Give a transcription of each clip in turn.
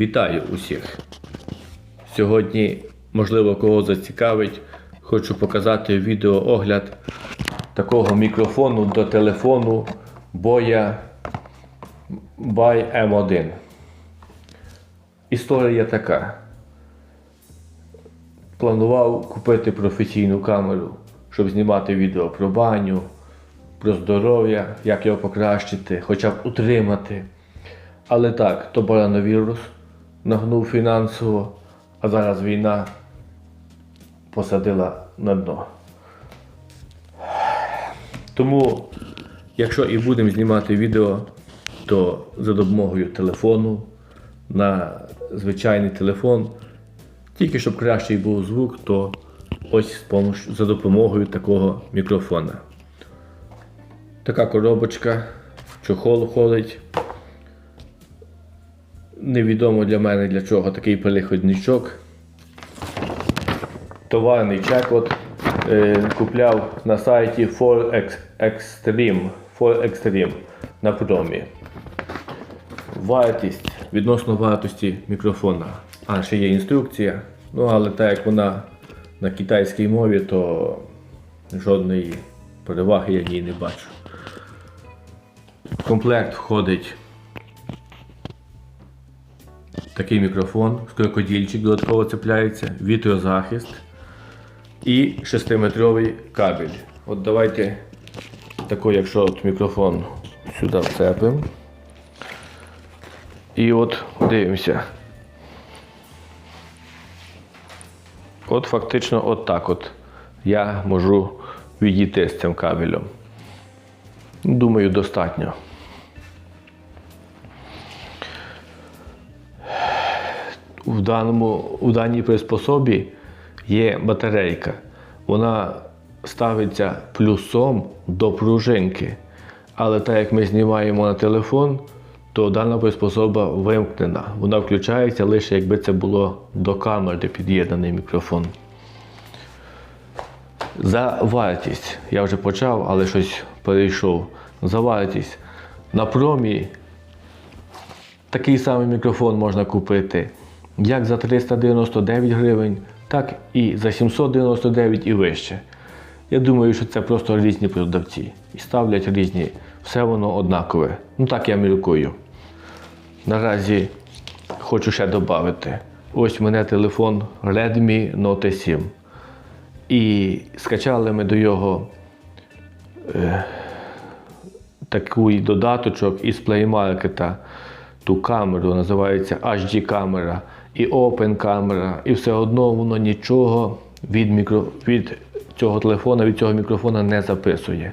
Вітаю усіх! Сьогодні, можливо, кого зацікавить, хочу показати відеоогляд такого мікрофону до телефону Boya by M1. Історія така. Планував купити професійну камеру, щоб знімати відео про баню, про здоров'я, як його покращити, хоча б утримати. Але так, то коронавірус нагнув фінансово, а зараз війна посадила на дно. Тому, якщо і будемо знімати відео, то за допомогою телефону на звичайний телефон, тільки щоб кращий був звук, то ось за допомогою такого мікрофона. Така коробочка, чохол ходить. Невідомо для мене для чого такий переходничок. Товарний чек от, е, купляв на сайті For Ex- Extreme, For Extreme на промі. Вартість відносно вартості мікрофона. А ще є інструкція. Ну, але так як вона на китайській мові, то жодної переваги я ній не бачу. Комплект входить такий мікрофон, крокодільчик додатково цепляється, вітрозахист і 6-метровий кабель. От давайте тако, якщо от мікрофон сюди вцепимо. І от дивимося. От фактично от так от я можу відійти з цим кабелем. Думаю, достатньо. В, даному, у даній приспособі є батарейка. Вона ставиться плюсом до пружинки. Але так як ми знімаємо на телефон, то дана приспособа вимкнена. Вона включається лише якби це було до камери під'єднаний мікрофон. За вартість, я вже почав, але щось перейшов. За вартість на промі Такий самий мікрофон можна купити як за 399 гривень, так і за 799 і вище. Я думаю, що це просто різні продавці. І ставлять різні, все воно однакове. Ну так я міркую. Наразі хочу ще додати. Ось мене телефон Redmi Note 7. І скачали ми до його е, такий додаточок із Market, ту камеру, називається HD камера і Open камера, і все одно воно нічого від, мікро, від цього телефона, від цього мікрофона не записує.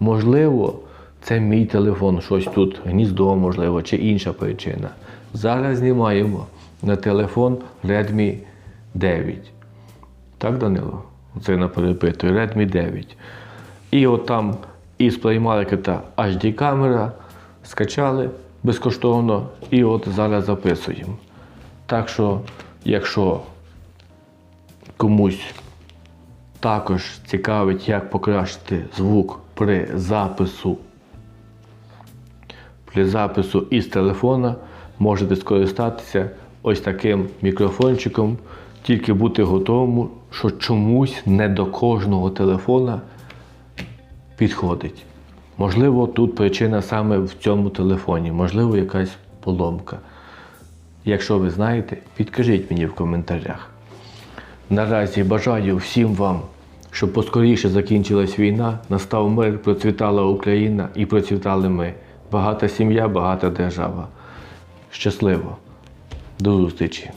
Можливо, це мій телефон, щось тут, гніздо, можливо, чи інша причина. Зараз знімаємо на телефон Redmi 9. Так, Данило? Це на перепитую. Redmi 9. І от там із Market HD камера скачали безкоштовно і от зараз записуємо. Так що, якщо комусь також цікавить, як покращити звук при запису, при запису із телефона, можете скористатися ось таким мікрофончиком, тільки бути готовим, що чомусь не до кожного телефона підходить. Можливо, тут причина саме в цьому телефоні, можливо, якась поломка. Якщо ви знаєте, підкажіть мені в коментарях. Наразі бажаю всім вам, щоб поскоріше закінчилась війна, настав мир, процвітала Україна і процвітали ми. Багата сім'я, багата держава. Щасливо! До зустрічі!